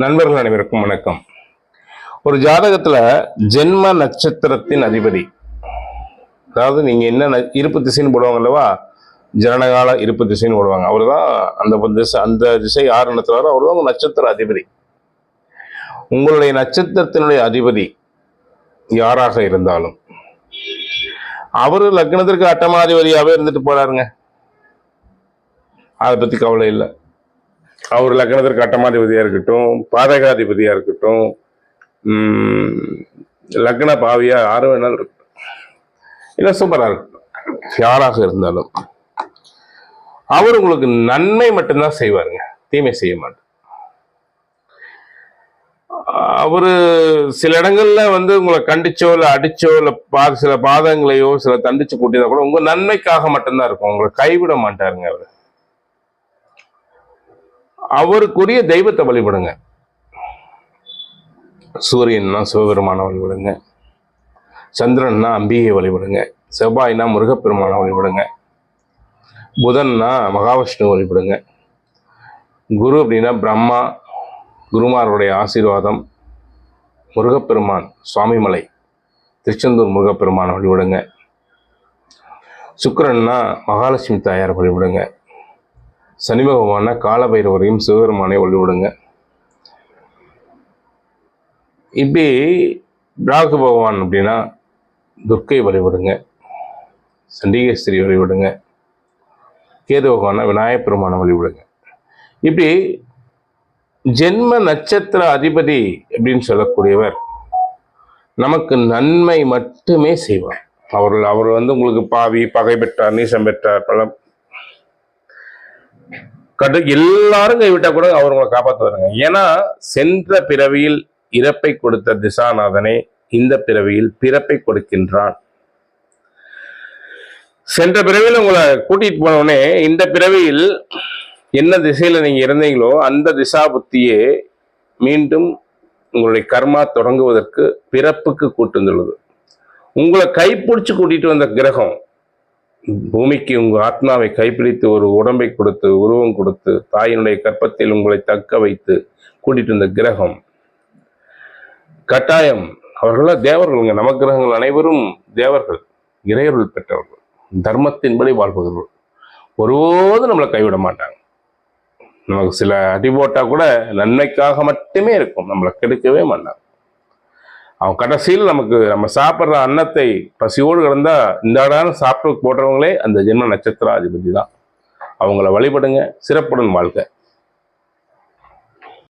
நண்பர்கள் அனைவருக்கும் வணக்கம். ஒரு ஜாதகத்துல ஜென்ம நட்சத்திரத்தின் அதிபதி. அதாவது நீங்க என்ன ந- இருப்பு திசைன்னு போடுவாங்க அல்லவா? ஜனனகால இருப்பு திசைன்னு போடுவாங்க. அவர் தான் அந்த திசை அந்த திசை யார் நடத்துறாரோ அவர் தான் உங்க நட்சத்திர அதிபதி. உங்களுடைய நட்சத்திரத்தினுடைய அதிபதி யாராக இருந்தாலும். அவரு லக்னத்திற்கு அட்டமாதிபதியாவே இருந்துட்டு போறாருங்க. அதை பத்தி கவலை இல்லை. அவர் லக்னத்திற்கு அட்டமாதிபதியாக இருக்கட்டும் பாதகாதிபதியாக இருக்கட்டும் லக்ன பாவியாக யார் வேணாலும் இருக்கட்டும். இல்லை சூப்பரா இருக்கட்டும். யாராக இருந்தாலும். அவர் உங்களுக்கு நன்மை மட்டும்தான் செய்வாருங்க. தீமை செய்ய மாட்டார். அவர் சில இடங்கள்ல வந்து உங்களை கண்டிச்சோ இல்லை அடிச்சோ இல்லை பா சில பாதங்களையோ சில தண்டிச்சு கூட்டினா கூட உங்கள் நன்மைக்காக மட்டும்தான் இருக்கும். உங்களை கைவிட மாட்டாருங்க அவர். அவருக்குரிய தெய்வத்தை வழிபடுங்க. சூரியன்னா சிவபெருமான வழிபடுங்க. சந்திரன்னா அம்பிகை வழிபடுங்க. செவ்வாய்னா முருகப்பெருமான வழிபடுங்க. புதன்னா மகாவிஷ்ணு வழிபடுங்க. குரு அப்படின்னா பிரம்மா குருமாருடைய ஆசீர்வாதம் முருகப்பெருமான் சுவாமிமலை திருச்செந்தூர் முருகப்பெருமான வழிபடுங்க. சுக்கரன்னா மகாலட்சுமி தாயார் வழிபடுங்க. சனி பகவான காலபைரவரையும் சிவபெருமானை வழிபடுங்க. இப்படி ராகு பகவான் அப்படின்னா துர்க்கை வழிபடுங்க. சண்டிகேஸ்வரி வழிபடுங்க. கேது பகவான விநாயகப் பெருமானை வழிபடுங்க. இப்படி ஜென்ம நட்சத்திர அதிபதி அப்படின்னு சொல்லக்கூடியவர் நமக்கு நன்மை மட்டுமே செய்வார். அவர் அவர் வந்து உங்களுக்கு பாவி பகை பெற்றார் நீசம் பெற்றார் பலம் கட்டு எல்லாரும் கைவிட்டா கூட அவர் உங்களை காப்பாற்றுவாருங்க ஏன்னா சென்ற பிறவியில் இறப்பை கொடுத்த திசாநாதனே இந்த பிறவியில் பிறப்பை கொடுக்கின்றான். சென்ற பிறவியில் உங்களை கூட்டிட்டு போனவுடனே இந்த பிறவியில் என்ன திசையில நீங்க இருந்தீங்களோ அந்த திசா புத்தியே மீண்டும் உங்களுடைய கர்மா தொடங்குவதற்கு பிறப்புக்கு கூட்டுந்துள்ளது உங்களை கைப்பிடிச்சு கூட்டிட்டு வந்த கிரகம் பூமிக்கு உங்கள் ஆத்மாவை கைப்பிடித்து ஒரு உடம்பை கொடுத்து உருவம் கொடுத்து தாயினுடைய கற்பத்தில் உங்களை தக்க வைத்து கூட்டிட்டு வந்த கிரகம். கட்டாயம். அவர்களாம் தேவர்களுங்க கிரகங்கள் அனைவரும் தேவர்கள் இறையருள் பெற்றவர்கள் தர்மத்தின்படி வாழ்பவர்கள். ஒருபோதும் நம்மளை கைவிட மாட்டாங்க. நமக்கு சில அடி போட்டால் கூட நன்மைக்காக மட்டுமே இருக்கும். நம்மளை கெடுக்கவே மாட்டாங்க. அவன் கடைசியில் நமக்கு நம்ம சாப்பிட்ற அன்னத்தை பசியோடு கிடந்தா இந்த இடம் சாப்பிட்டு போடுறவங்களே அந்த ஜென்ம நட்சத்திராதிபதி தான். அவங்கள வழிபடுங்க சிறப்புடன் வாழ்க.